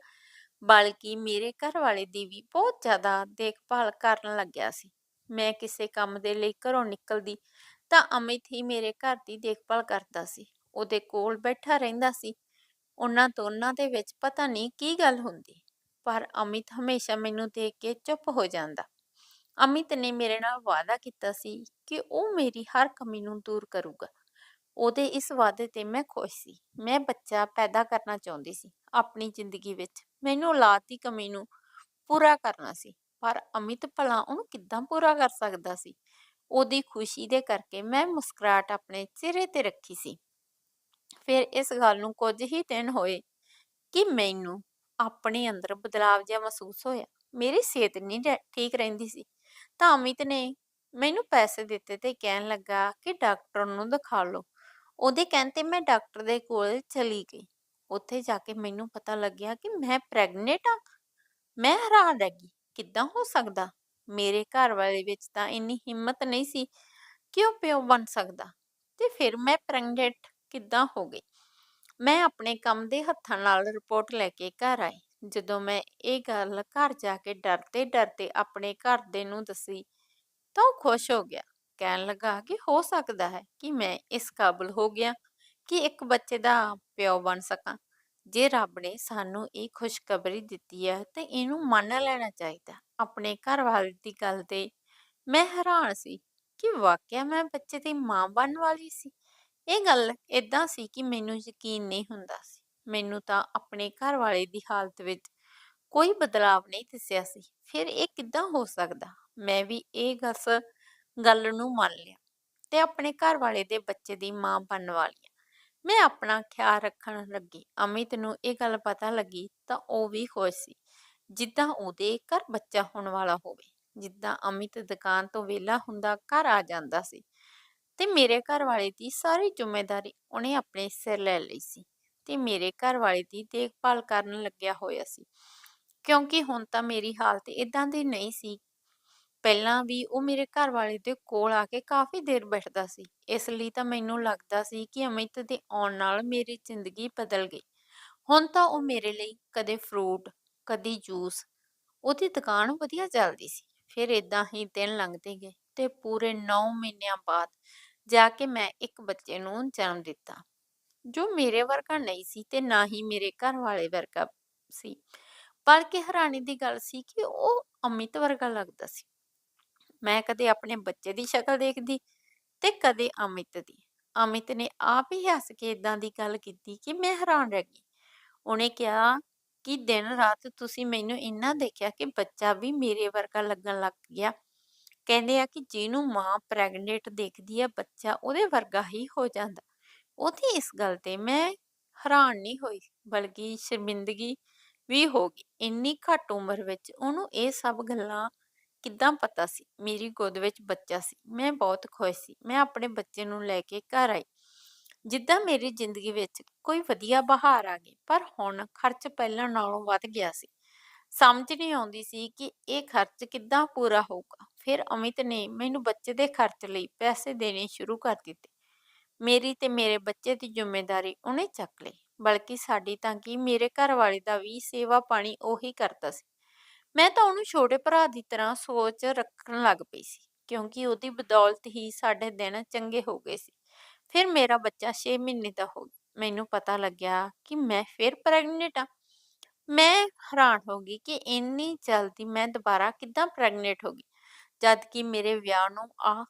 ਬਲਕਿ ਮੇਰੇ ਘਰ ਵਾਲੇ ਦੀ ਵੀ ਬਹੁਤ ਜ਼ਿਆਦਾ ਦੇਖਭਾਲ ਕਰਨ ਲੱਗਿਆ ਸੀ। ਮੈਂ ਕਿਸੇ ਕੰਮ ਦੇ ਲਈ ਘਰੋਂ ਨਿਕਲਦੀ ਤਾਂ ਅਮਿਤ ਹੀ ਮੇਰੇ ਘਰ ਦੀ ਦੇਖਭਾਲ ਕਰਦਾ ਸੀ। ਉਹਦੇ ਕੋਲ ਬੈਠਾ ਰਹਿੰਦਾ ਸੀ। ਉਹਨਾਂ ਦੋਨਾਂ ਦੇ ਵਿੱਚ ਪਤਾ ਨਹੀਂ ਕੀ ਗੱਲ ਹੁੰਦੀ, ਪਰ ਅਮਿਤ ਹਮੇਸ਼ਾ ਮੈਨੂੰ ਦੇਖ ਕੇ ਚੁੱਪ ਹੋ ਜਾਂਦਾ। ਅਮਿਤ ਨੇ ਮੇਰੇ ਨਾਲ ਵਾਅਦਾ ਕੀਤਾ ਸੀ ਕਿ ਉਹ ਮੇਰੀ ਹਰ ਕਮੀ ਨੂੰ ਦੂਰ ਕਰੂਗਾ। ਉਹਦੇ ਇਸ ਵਾਅਦੇ ਤੇ ਮੈਂ ਖੁਸ਼ ਸੀ। ਮੈਂ ਬੱਚਾ ਪੈਦਾ ਕਰਨਾ ਚਾਹੁੰਦੀ ਸੀ ਆਪਣੀ ਜ਼ਿੰਦਗੀ ਵਿੱਚ। ਮੈਨੂੰ ਔਲਾਦ ਦੀ ਕਮੀ ਨੂੰ ਪੂਰਾ ਕਰਨਾ ਸੀ, ਪਰ ਅਮਿਤ ਭਲਾ ਉਹਨੂੰ ਕਿੱਦਾਂ ਪੂਰਾ ਕਰ ਸਕਦਾ ਸੀ? ਉਹਦੀ ਖੁਸ਼ੀ ਦੇ ਕਰਕੇ ਮੈਂ ਮੁਸਕਰਾਟ ਆਪਣੇ ਚਿਹਰੇ ਤੇ ਰੱਖੀ ਸੀ। ਫਿਰ ਇਸ ਗੱਲ ਨੂੰ ਕੁਝ ਹੀ ਦਿਨ ਹੋਏ ਕਿ ਮੈਨੂੰ ਆਪਣੇ ਅੰਦਰ ਬਦਲਾਵ ਜਿਹਾ ਮਹਿਸੂਸ ਹੋਇਆ। ਮੇਰੀ ਸਿਹਤ ਨਹੀਂ ਠੀਕ ਰਹਿੰਦੀ ਸੀ। ਤਾਂ ਅਮਿਤ ਨੇ ਮੈਨੂੰ ਪੈਸੇ ਦਿੱਤੇ ਤੇ ਕਹਿਣ ਲੱਗਾ ਕਿ ਡਾਕਟਰ ਨੂੰ ਦਿਖਾ ਲਓ। ਉਹਦੇ ਕਹਿਣ ਤੇ ਮੈਂ ਡਾਕਟਰ ਦੇ ਕੋਲ ਚਲੀ ਗਈ। ਉੱਥੇ ਜਾ ਕੇ ਮੈਨੂੰ ਪਤਾ ਲੱਗਿਆ ਕਿ ਮੈਂ ਪ੍ਰੈਗਨੈਂਟ ਆ ਮੈਂ ਹੈਰਾਨ ਰਹਿ ਗਈ, ਕਿੱਦਾਂ ਹੋ ਸਕਦਾ? ਮੇਰੇ ਘਰ ਵਾਲੇ ਵਿੱਚ ਤਾਂ ਇੰਨੀ ਹਿੰਮਤ ਨਹੀਂ ਸੀ ਕਿ ਉਹ ਪਿਓ ਬਣ ਸਕਦਾ? ਤੇ ਫਿਰ ਮੈਂ ਪ੍ਰੈਗਨੈਂਟ ਕਿੱਦਾਂ ਹੋ ਗਈ? ਮੈਂ ਆਪਣੇ ਕੰਮ ਦੇ ਹੱਥਾਂ ਨਾਲ ਰਿਪੋਰਟ ਲੈ ਕੇ ਘਰ ਆਈ। ਜਦੋਂ ਮੈਂ ਇਹ ਗੱਲ ਘਰ ਜਾ ਕੇ ਡਰਦੇ ਡਰਦੇ ਆਪਣੇ ਘਰ ਦੇ ਨੂੰ ਦੱਸੀ, ਤਾਂ ਉਹ ਖੁਸ਼ ਹੋ ਗਿਆ। ਕਹਿਣ ਲੱਗਾ ਕਿ ਹੋ ਸਕਦਾ ਹੈ ਕਿ ਮੈਂ ਇਸ ਕਾਬਲ ਹੋ ਗਿਆ ਕਿ ਇੱਕ ਬੱਚੇ ਦਾ ਪਿਓ ਬਣ ਸਕਾਂ। ਜੇ ਰੱਬ ਨੇ ਸਾਨੂੰ ਇਹ ਖੁਸ਼ਖਬਰੀ ਦਿੱਤੀ ਹੈ, ਤੇ ਇਹਨੂੰ ਮੰਨ ਲੈਣਾ ਚਾਹੀਦਾ। ਆਪਣੇ ਘਰ ਵਾਲੇ ਦੀ ਗੱਲ ਤੇ ਮੈਂ ਹੈਰਾਨ ਸੀ ਕਿ ਵਾਕਿਆ ਮੈਂ ਬੱਚੇ ਦੀ ਮਾਂ ਬਣਨ ਵਾਲੀ ਸੀ। ਇਹ ਗੱਲ ਇਦਾਂ ਸੀ ਕਿ ਮੈਨੂੰ ਯਕੀਨ ਨਹੀਂ ਹੁੰਦਾ ਸੀ। ਮੈਨੂੰ ਤਾਂ ਆਪਣੇ ਘਰ ਵਾਲੇ ਦੀ ਹਾਲਤ ਵਿੱਚ ਕੋਈ ਬਦਲਾਵ ਨਹੀਂ ਦਿਸਿਆ ਸੀ। ਫਿਰ ਇਹ ਕਿੱਦਾਂ ਹੋ ਸਕਦਾ? ਮੈਂ ਵੀ ਇਹ ਗੱਲ ਗੱਲ ਨੂੰ ਮੰਨ ਲਿਆ ਤੇ ਆਪਣੇ ਘਰ ਵਾਲੇ ਦੇ ਬੱਚੇ ਦੀ ਮਾਂ ਬਣਨ ਵਾਲੀ ਮੈਂ ਆਪਣਾ ਖਿਆਲ ਰੱਖਣ ਲੱਗੀ। ਅਮਿਤ ਨੂੰ ਇਹ ਗੱਲ ਪਤਾ ਲੱਗੀ ਤਾਂ ਉਹ ਵੀ ਖੁਸ਼ ਸੀ। ਜਿੱਦਾਂ ਉਹਦੇ ਘਰ ਬੱਚਾ ਹੋਣ ਵਾਲਾ ਹੋਵੇ, ਜਿੱਦਾਂ ਅਮਿਤ ਦੁਕਾਨ ਤੋਂ ਵਿਹਲਾ ਹੁੰਦਾ ਘਰ ਆ ਜਾਂਦਾ ਸੀ ਤੇ ਮੇਰੇ ਘਰ ਵਾਲੇ ਦੀ ਸਾਰੀ ਜ਼ਿੰਮੇਵਾਰੀ ਉਹਨੇ ਆਪਣੇ ਸਿਰ ਲੈ ਲਈ ਸੀ ਤੇ ਮੇਰੇ ਘਰ ਵਾਲੇ ਦੀ ਦੇਖਭਾਲ ਕਰਨ ਲੱਗਿਆ ਹੋਇਆ ਸੀ। ਕਿਉਂਕਿ ਹੁਣ ਤਾਂ ਮੇਰੀ ਹਾਲਤ ਇਦਾਂ ਦੀ ਨਹੀਂ ਸੀ ਪਹਿਲਾਂ ਵੀ ਉਹ ਮੇਰੇ ਘਰ ਵਾਲੇ ਦੇ ਕੋਲ ਆ ਕੇ ਕਾਫੀ ਦੇਰ ਬੈਠਦਾ ਸੀ। ਇਸ ਲਈ ਤਾਂ ਮੈਨੂੰ ਲੱਗਦਾ ਸੀ ਕਿ ਅਮਿਤ ਦੇ ਆਉਣ ਨਾਲ ਮੇਰੀ ਜ਼ਿੰਦਗੀ ਬਦਲ ਗਈ। ਹੁਣ ਤਾਂ ਉਹ ਮੇਰੇ ਲਈ ਕਦੇ ਫਰੂਟ, ਕਦੀ ਜੂਸ, ਉਹਦੀ ਦੁਕਾਨ ਵਧੀਆ ਚੱਲਦੀ ਸੀ। ਫਿਰ ਇਦਾਂ ਹੀ ਦਿਨ ਲੰਘਦੇ ਗਏ ਤੇ ਪੂਰੇ 9 ਮਹੀਨਿਆਂ ਬਾਅਦ ਜਾ ਕੇ ਮੈਂ ਇੱਕ ਬੱਚੇ ਨੂੰ ਜਨਮ ਦਿੱਤਾ, ਜੋ ਮੇਰੇ ਵਰਗਾ ਨਹੀਂ ਸੀ ਤੇ ਨਾ ਹੀ ਮੇਰੇ ਘਰ ਵਾਲੇ ਵਰਗਾ ਸੀ। ਬਲਕਿ ਹੈਰਾਨੀ ਦੀ ਗੱਲ ਸੀ ਕਿ ਉਹ ਅਮਿਤ ਵਰਗਾ ਲੱਗਦਾ ਸੀ। ਮੈਂ ਕਦੇ ਆਪਣੇ ਬੱਚੇ ਦੀ ਸ਼ਕਲ ਦੇਖਦੀ ਤੇ ਕਦੇ ਅਮਿਤ ਦੀ। ਅਮਿਤ ਨੇ ਆਪ ਹੀ ਹੱਸ ਕੇ ਇਦਾਂ ਦੀ ਗੱਲ ਕੀਤੀ ਕਿ ਮੈਂ ਹੈਰਾਨ ਰਹਿ ਗਈ। ਉਹਨੇ ਕਿਹਾ ਕਿ ਦਿਨ ਰਾਤ ਤੁਸੀਂ ਮੈਨੂੰ ਇੰਨਾ ਦੇਖਿਆ ਕਿ ਬੱਚਾ ਵੀ ਮੇਰੇ ਵਰਗਾ ਲੱਗਣ ਲੱਗ ਗਿਆ। ਕਹਿੰਦੇ ਆ ਕਿ ਜਿਹਨੂੰ ਮਾਂ ਪ੍ਰੈਗਨੈਂਟ ਦੇਖਦੀ ਆ, ਬੱਚਾ ਉਹਦੇ ਵਰਗਾ ਹੀ ਹੋ ਜਾਂਦਾ। ਉਹਦੀ ਇਸ ਗੱਲ ਤੇ ਮੈਂ ਹੈਰਾਨ ਨਹੀਂ ਹੋਈ, ਬਲਕਿ ਸ਼ਰਮਿੰਦਗੀ ਵੀ ਹੋ ਗਈ। ਇੰਨੀ ਘੱਟ ਉਮਰ ਵਿੱਚ ਉਹਨੂੰ ਇਹ ਸਭ ਗੱਲਾਂ ਕਿੱਦਾਂ ਪਤਾ ਸੀ? ਮੇਰੀ ਗੋਦ ਵਿੱਚ ਬੱਚਾ ਸੀ। ਮੈਂ ਬਹੁਤ ਖੁਸ਼ ਸੀ। ਮੈਂ ਆਪਣੇ ਬੱਚੇ ਨੂੰ ਲੈ ਕੇ ਘਰ ਆਈ। ਜਿੱਦਾਂ ਮੇਰੀ ਜ਼ਿੰਦਗੀ ਵਿੱਚ ਕੋਈ ਵਧੀਆ ਬਹਾਰ ਆ ਗਈ ਪਰ ਹੁਣ ਖਰਚ ਪਹਿਲਾਂ ਨਾਲੋਂ ਵੱਧ ਗਿਆ ਸੀ। ਸਮਝ ਨਹੀਂ ਆਉਂਦੀ ਸੀ ਕਿ ਇਹ ਖਰਚ ਕਿੱਦਾਂ ਪੂਰਾ ਹੋਊਗਾ। ਫਿਰ ਅਮਿਤ ਨੇ ਮੈਨੂੰ ਬੱਚੇ ਦੇ ਖਰਚ ਲਈ ਪੈਸੇ ਦੇਣੇ ਸ਼ੁਰੂ ਕਰ ਦਿੱਤੇ। ਮੇਰੀ ਤੇ ਮੇਰੇ ਬੱਚੇ ਦੀ ਜ਼ਿੰਮੇਵਾਰੀ ਉਹਨੇ ਚੱਕ ਲਈ। ਬਲਕਿ ਸਾਡੀ ਤਾਂ ਕੀ ਮੇਰੇ ਘਰ ਵਾਲੇ ਦਾ ਵੀ ਸੇਵਾ ਪਾਣੀ ਉਹੀ ਕਰਦਾ ਸੀ। ਮੈਂ ਤਾਂ ਉਹਨੂੰ ਛੋਟੇ ਭਰਾ ਦੀ ਤਰ੍ਹਾਂ ਸੋਚ ਰੱਖਣ ਲੱਗ ਪਈ ਸੀ, ਕਿਉਂਕਿ ਉਹਦੀ ਬਦੌਲਤ ਹੀ ਸਾਡੇ ਦਿਨ ਚੰਗੇ ਹੋ ਗਏ ਸੀ। ਫਿਰ ਮੇਰਾ ਬੱਚਾ 6 ਮਹੀਨੇ ਦਾ ਹੋ ਗਿਆ। ਮੈਨੂੰ ਪਤਾ ਲੱਗਿਆ ਕਿ ਮੈਂ ਫਿਰ ਪ੍ਰੈਗਨੈਂਟ ਆ ਮੈਂ ਹੈਰਾਨ ਹੋ ਗਈ ਕਿ ਇੰਨੀ ਜਲਦੀ ਮੈਂ ਦੁਬਾਰਾ ਕਿੱਦਾਂ ਪ੍ਰੈਗਨੈਂਟ ਹੋ ਗਈ, ਜਦ ਕਿ ਮੇਰੇ ਵਿਆਹ ਨੂੰ ਆ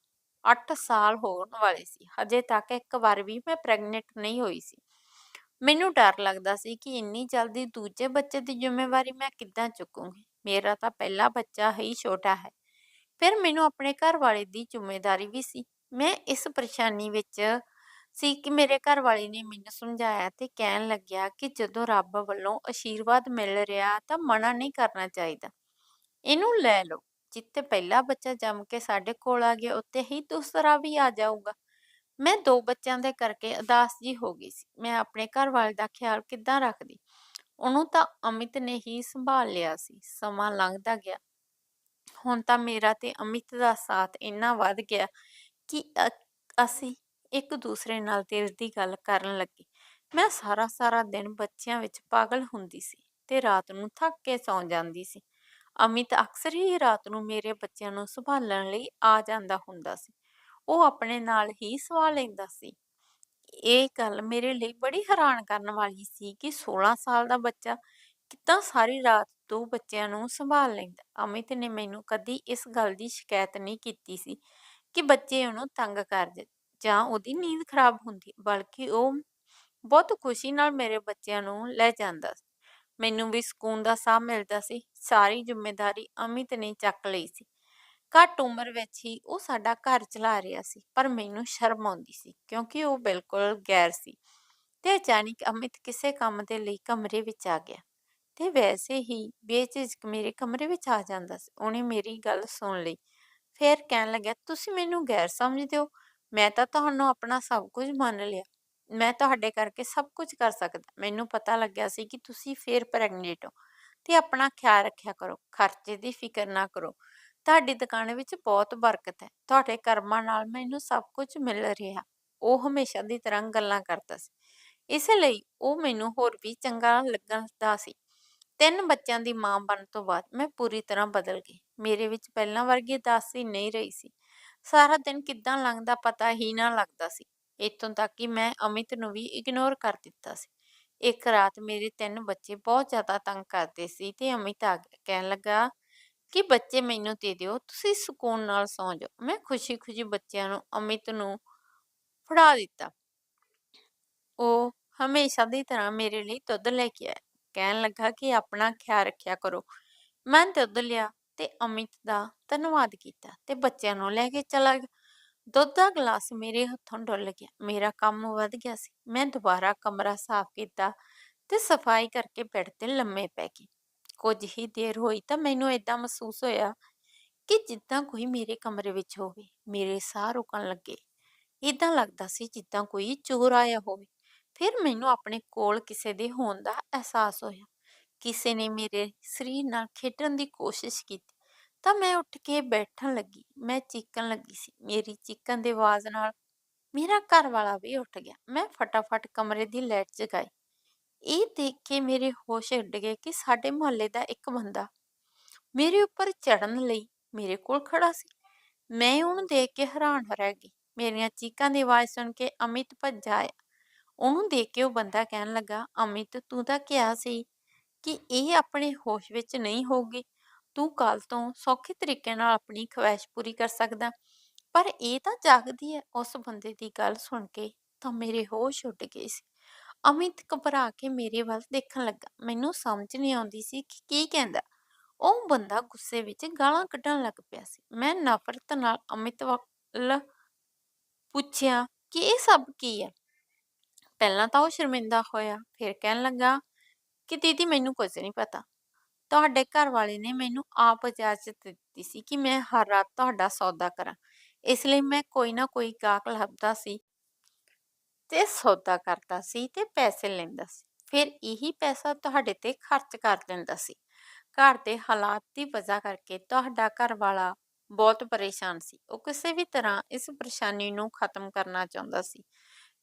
8 ਸਾਲ ਹੋਣ ਵਾਲੇ ਸੀ। ਹਜੇ ਤੱਕ ਇੱਕ ਵਾਰ ਵੀ ਮੈਂ ਪ੍ਰੈਗਨੈਂਟ ਨਹੀਂ ਹੋਈ ਸੀ। ਮੈਨੂੰ ਡਰ ਲੱਗਦਾ ਸੀ ਕਿ ਇੰਨੀ ਜਲਦੀ ਦੂਜੇ ਬੱਚੇ ਦੀ ਜ਼ਿੰਮੇਵਾਰੀ ਮੈਂ ਕਿੱਦਾਂ ਚੁੱਕੂੰਗੀ। ਮੇਰਾ ਤਾਂ ਪਹਿਲਾ ਬੱਚਾ ਹੀ ਛੋਟਾ ਹੈ। ਫਿਰ ਮੈਨੂੰ ਆਪਣੇ ਘਰ ਵਾਲੇ ਦੀ ਜ਼ਿੰਮੇਵਾਰੀ ਵੀ ਸੀ। ਮੈਂ ਇਸ ਪਰੇਸ਼ਾਨੀ ਵਿੱਚ ਸੀ ਕਿ ਮੇਰੇ ਘਰ ਵਾਲੇ ਨੇ ਮੈਨੂੰ ਸਮਝਾਇਆ ਤੇ ਕਹਿਣ ਲੱਗਿਆ ਕਿ ਜਦੋਂ ਰੱਬ ਵੱਲੋਂ ਆਸ਼ੀਰਵਾਦ ਮਿਲ ਰਿਹਾ ਤਾਂ ਮਨਾ ਨਹੀਂ ਕਰਨਾ ਚਾਹੀਦਾ। ਇਹਨੂੰ ਲੈ ਲਓ, ਜਿੱਥੇ ਪਹਿਲਾ ਬੱਚਾ ਜੰਮ ਕੇ ਸਾਡੇ ਕੋਲ ਆ ਗਿਆ ਉੱਤੇ ਹੀ ਦੂਸਰਾ ਵੀ ਆ ਜਾਊਗਾ। ਮੈਂ ਦੋ ਬੱਚਿਆਂ ਦੇ ਕਰਕੇ ਉਦਾਸ ਜੀ ਹੋ ਗਈ ਸੀ। ਮੈਂ ਆਪਣੇ ਘਰ ਵਾਲੇ ਦਾ ਖਿਆਲ ਕਿੱਦਾਂ ਰੱਖਦੀ? ਉਹਨੂੰ ਤਾਂ ਅਮਿਤ ਨੇ ਹੀ ਸੰਭਾਲ ਲਿਆ ਸੀ, ਸਮਾਂ ਲੰਘਦਾ ਗਿਆ। ਹੁਣ ਤਾਂ ਮੇਰਾ ਤੇ ਅਮਿਤ ਦਾ ਸਾਥ ਇੰਨਾ ਵੱਧ ਗਿਆ ਕਿ ਅਸੀਂ ਇੱਕ ਦੂਸਰੇ ਨਾਲ ਦਿਲ ਦੀ ਗੱਲ ਕਰਨ ਲੱਗੇ। ਮੈਂ ਸਾਰਾ ਸਾਰਾ ਦਿਨ ਬੱਚਿਆਂ ਵਿੱਚ ਪਾਗਲ ਹੁੰਦੀ ਸੀ ਤੇ ਰਾਤ ਨੂੰ ਥੱਕ ਕੇ ਸੌਂ ਜਾਂਦੀ ਸੀ। ਅਮਿਤ ਅਕਸਰ ਹੀ ਰਾਤ ਨੂੰ ਮੇਰੇ ਬੱਚਿਆਂ ਨੂੰ ਸੰਭਾਲਣ ਲਈ ਆ ਜਾਂਦਾ ਹੁੰਦਾ ਸੀ। ਉਹ ਆਪਣੇ ਨਾਲ ਹੀ ਸਵਾ ਲੈਂਦਾ ਸੀ। ਇਹ ਗੱਲ ਮੇਰੇ ਲਈ ਬੜੀ ਹੈਰਾਨ ਕਰਨ ਵਾਲੀ ਸੀ ਕਿ 16 ਸਾਲ ਦਾ ਬੱਚਾ ਕਿੱਦਾਂ ਸਾਰੀ ਰਾਤ ਦੋ ਬੱਚਿਆਂ ਨੂੰ ਸੰਭਾਲ ਲੈਂਦਾ। ਅਮਿਤ ਨੇ ਮੈਨੂੰ ਕਦੀ ਇਸ ਗੱਲ ਦੀ ਸ਼ਿਕਾਇਤ ਨਹੀਂ ਕੀਤੀ ਸੀ ਕਿ ਬੱਚੇ ਉਹਨੂੰ ਤੰਗ ਕਰਦੇ ਜਾਂ ਉਹਦੀ ਨੀਂਦ ਖਰਾਬ ਹੁੰਦੀ, ਬਲਕਿ ਉਹ ਬਹੁਤ ਖੁਸ਼ੀ ਨਾਲ ਮੇਰੇ ਬੱਚਿਆਂ ਨੂੰ ਲੈ ਜਾਂਦਾ ਸੀ। ਮੈਨੂੰ ਵੀ ਸਕੂਨ ਦਾ ਸਾਹ ਮਿਲਦਾ ਸੀ। ਸਾਰੀ ਜ਼ਿੰਮੇਵਾਰੀ ਅਮਿਤ ਨੇ ਚੱਕ ਲਈ ਸੀ। ਘੱਟ ਉਮਰ ਵਿੱਚ ਹੀ ਉਹ ਸਾਡਾ ਘਰ ਚਲਾ ਰਿਹਾ ਸੀ, ਪਰ ਮੈਨੂੰ ਸ਼ਰਮ ਆਉਂਦੀ ਸੀ, ਕਿਉਂਕਿ ਉਹ ਬਿਲਕੁਲ ਗੈਰ ਸੀ। ਤੇ ਅਚਾਨਕ ਅਮਿਤ ਕਿਸੇ ਕੰਮ ਦੇ ਲਈ ਕਮਰੇ ਵਿੱਚ ਆ ਗਿਆ। ਤੇ ਵੈਸੇ ਹੀ ਬੇਝਿਜਕ ਮੇਰੇ ਕਮਰੇ ਵਿੱਚ ਆ ਜਾਂਦਾ ਸੀ, ਉਹਨੇ ਮੇਰੀ ਗੱਲ ਸੁਣ ਲਈ। ਫਿਰ ਕਹਿਣ ਲੱਗਿਆ, ਤੁਸੀਂ ਮੈਨੂੰ ਗੈਰ ਸਮਝਦੇ ਹੋ? ਮੈਂ ਤਾਂ ਤੁਹਾਨੂੰ ਆਪਣਾ ਸਭ ਕੁਝ ਮੰਨ ਲਿਆ। ਮੈਂ ਤੁਹਾਡੇ ਕਰਕੇ ਸਭ ਕੁਝ ਕਰ ਸਕਦਾ। ਮੈਨੂੰ ਪਤਾ ਲੱਗਿਆ ਸੀ ਕਿ ਤੁਸੀਂ ਫੇਰ ਪ੍ਰੈਗਨੈਂਟ ਹੋ। ਤੇ ਆਪਣਾ ਖਿਆਲ ਰੱਖਿਆ ਕਰੋ, ਖਰਚੇ ਦੀ ਫਿਕਰ ਨਾ ਕਰੋ। ਤੁਹਾਡੀ ਦੁਕਾਨ ਵਿੱਚ ਬਹੁਤ ਬਰਕਤ ਹੈ। ਤੁਹਾਡੇ ਕਰਮਾਂ ਨਾਲ ਮੈਨੂੰ ਸਭ ਕੁਝ ਮਿਲ ਰਿਹਾ। ਉਹ ਹਮੇਸ਼ਾ ਦੀ ਤਰ੍ਹਾਂ ਗੱਲਾਂ ਕਰਦਾ ਸੀ। ਇਸ ਲਈ ਉਹ ਮੈਨੂੰ ਹੋਰ ਵੀ ਚੰਗਾ ਲੱਗਦਾ ਸੀ। ਤਿੰਨ ਬੱਚਿਆਂ ਦੀ ਮਾਂ ਬਣਨ ਤੋਂ ਬਾਅਦ ਮੈਂ ਪੂਰੀ ਤਰ੍ਹਾਂ ਬਦਲ ਗਈ। ਮੇਰੇ ਵਿੱਚ ਪਹਿਲਾਂ ਵਰਗੀ ਉਦਾਸੀ ਨਹੀਂ ਰਹੀ ਸੀ। ਸਾਰਾ ਦਿਨ ਕਿੱਦਾਂ ਲੰਘਦਾ ਪਤਾ ਹੀ ਨਾ ਲੱਗਦਾ ਸੀ। ਇੱਥੋਂ ਤੱਕ ਕਿ ਮੈਂ ਅਮਿਤ ਨੂੰ ਵੀ ਇਗਨੋਰ ਕਰ ਦਿੱਤਾ ਸੀ। ਇੱਕ ਰਾਤ ਮੇਰੇ ਤਿੰਨ ਬੱਚੇ ਬਹੁਤ ਜ਼ਿਆਦਾ ਤੰਗ ਕਰਦੇ ਸੀ ਤੇ ਅਮਿਤ ਆ ਕਹਿਣ ਲੱਗਾ ਕਿ ਬੱਚੇ ਮੈਨੂੰ ਦੇ ਦਿਓ, ਤੁਸੀਂ ਸਕੂਨ ਨਾਲ ਸੌਂ ਜਾਓ। ਮੈਂ ਖੁਸ਼ੀ-ਖੁਸ਼ੀ ਬੱਚਿਆਂ ਨੂੰ, ਅਮਿਤ ਨੂੰ ਫੜਾ ਦਿੱਤਾ। ਉਹ ਹਮੇਸ਼ਾ ਦੀ ਤਰ੍ਹਾਂ ਮੇਰੇ ਲਈ ਦੁੱਧ ਲੈ ਕੇ ਆਇਆ ਕਹਿਣ ਲੱਗਾ ਕਿ ਆਪਣਾ ਖਿਆਲ ਰੱਖਿਆ ਕਰੋ। ਮੈਂ ਦੁੱਧ ਲਿਆ ਤੇ ਅਮਿਤ ਦਾ ਧੰਨਵਾਦ ਕੀਤਾ ਤੇ ਬੱਚਿਆਂ ਨੂੰ ਲੈ ਕੇ ਚਲਾ ਗਿਆ। ਦੁੱਧ ਦਾ ਗਲਾਸ ਮੇਰੇ ਹੱਥੋਂ ਡੁੱਲ ਗਿਆ। ਮੇਰਾ ਕੰਮ ਵੱਧ ਗਿਆ ਸੀ। ਮੈਂ ਦੁਬਾਰਾ ਕਮਰਾ ਸਾਫ਼ ਕੀਤਾ ਤੇ ਸਫ਼ਾਈ ਕਰਕੇ ਬੈੱਡ ਤੇ ਲੰਮੇ ਪੈ ਗਈ ਕੁਝ ਹੀ ਦੇਰ ਹੋਈ ਤਾਂ ਮੈਨੂੰ ਏਦਾਂ ਮਹਿਸੂਸ ਹੋਇਆ ਕਿ ਜਿੱਦਾਂ ਕੋਈ ਮੇਰੇ ਕਮਰੇ ਵਿੱਚ ਹੋਵੇ, ਮੇਰੇ ਸਾਹ ਰੁਕਣ ਲੱਗੇ। ਇਦਾਂ ਲੱਗਦਾ ਸੀ ਜਿੱਦਾਂ ਕੋਈ ਚੋਰ ਆਇਆ ਹੋਵੇ। ਫਿਰ ਮੈਨੂੰ ਆਪਣੇ ਕੋਲ ਕਿਸੇ ਦੇ ਹੋਣ ਦਾ ਅਹਿਸਾਸ ਹੋਇਆ। ਕਿਸੇ ਨੇ ਮੇਰੇ ਸਰੀਰ ਨਾਲ ਖੇਡਣ ਦੀ ਕੋਸ਼ਿਸ਼ ਕੀਤੀ। ਤਾਂ ਮੈਂ ਉੱਠ ਕੇ ਬੈਠਣ ਲੱਗੀ, ਮੈਂ ਚੀਕਣ ਲੱਗੀ ਸੀ। ਮੇਰੀ ਚੀਕਣ ਦੀ ਆਵਾਜ਼ ਨਾਲ ਮੇਰਾ ਘਰ ਵਾਲਾ ਵੀ ਉੱਠ ਗਿਆ। ਮੈਂ ਫਟਾਫਟ ਕਮਰੇ ਦੀ ਲਾਈਟ ਜਗਾਈ। ਇਹ ਦੇਖ ਕੇ ਮੇਰੇ ਹੋਸ਼ ਉੱਡ ਗਏ ਕਿ ਸਾਡੇ ਮੁਹੱਲੇ ਦਾ ਇੱਕ ਬੰਦਾ ਮੇਰੇ ਉੱਪਰ ਚੜਨ ਲਈ ਮੇਰੇ ਕੋਲ ਖੜਾ ਸੀ। ਮੈਂ ਉਹਨੂੰ ਦੇਖ ਕੇ ਹੈਰਾਨ ਰਹਿ ਗਈ। ਮੇਰੀਆਂ ਚੀਕਾਂ ਦੀ ਆਵਾਜ਼ ਸੁਣ ਕੇ ਅਮਿਤ ਭੱਜ ਆਇਆ। ਉਹਨੂੰ ਦੇਖ ਕੇ ਉਹ ਬੰਦਾ ਕਹਿਣ ਲੱਗਾ, ਅਮਿਤ, ਤੂੰ ਤਾਂ ਕਿਹਾ ਸੀ ਕਿ ਇਹ ਆਪਣੇ ਹੋਸ਼ ਵਿੱਚ ਨਹੀਂ ਹੋਊਗੀ। ਤੂੰ ਕੱਲ ਤੋਂ ਸੌਖੇ ਤਰੀਕੇ ਨਾਲ ਆਪਣੀ ਖਵਾਇਸ਼ ਪੂਰੀ ਕਰ ਸਕਦਾ। ਪਰ ਇਹ ਤਾਂ ਜਾਗਦੀ ਹੈ ਉਸ ਬੰਦੇ ਦੀ ਗੱਲ ਸੁਣ ਕੇ ਤਾਂ ਮੇਰੇ ਹੋਸ਼ ਉੱਡ ਗਏ ਸੀ। ਅਮਿਤ ਘਬਰਾ ਕੇ ਮੇਰੇ ਵੱਲ ਦੇਖਣ ਲੱਗਾ। ਮੈਨੂੰ ਸਮਝ ਨਹੀਂ ਆਉਂਦੀ ਸੀ ਕਿ ਕੀ ਕਹਿੰਦਾ। ਉਹ ਬੰਦਾ ਗੁੱਸੇ ਵਿੱਚ ਗਾਲਾਂ ਕੱਢਣ ਲੱਗ ਪਿਆ ਸੀ। ਮੈਂ ਨਫ਼ਰਤ ਨਾਲ ਅਮਿਤ ਵੱਲ ਪੁੱਛਿਆ, ਕਿ ਇਹ ਸਭ ਕੀ ਹੈ ਪਹਿਲਾਂ ਤਾਂ ਉਹ ਸ਼ਰਮਿੰਦਾ ਹੋਇਆ। ਫਿਰ ਕਹਿਣ ਲੱਗਾ ਕਿ ਦੀਦੀ, ਮੈਨੂੰ ਕੁਝ ਨਹੀਂ ਪਤਾ। ਤੁਹਾਡੇ ਘਰ ਵਾਲੇ ਨੇ ਮੈਨੂੰ ਆਪ ਇਜਾਜ਼ਤ ਦਿੱਤੀ ਸੀ ਕਿ ਮੈਂ ਹਰ ਰਾਤ ਤੁਹਾਡਾ ਸੌਦਾ ਕਰਾਂ। ਇਸ ਲਈ ਮੈਂ ਕੋਈ ਨਾ ਕੋਈ ਗਾਹਕ ਲੱਭਦਾ ਸੀ। ਤੇ ਸੌਦਾ ਕਰਦਾ ਸੀ ਤੇ ਪੈਸੇ ਲੈਂਦਾ ਸੀ। ਫਿਰ ਇਹੀ ਪੈਸਾ ਤੁਹਾਡੇ ਤੇ ਖਰਚ ਕਰ ਦਿੰਦਾ ਸੀ। ਘਰ ਦੇ ਹਾਲਾਤ ਦੀ ਵਜ੍ਹਾ ਕਰਕੇ ਤੁਹਾਡਾ ਘਰ ਵਾਲਾ ਬਹੁਤ ਪਰੇਸ਼ਾਨ ਸੀ। ਉਹ ਕਿਸੇ ਵੀ ਤਰ੍ਹਾਂ ਇਸ ਪਰੇਸ਼ਾਨੀ ਨੂੰ ਖਤਮ ਕਰਨਾ ਚਾਹੁੰਦਾ ਸੀ।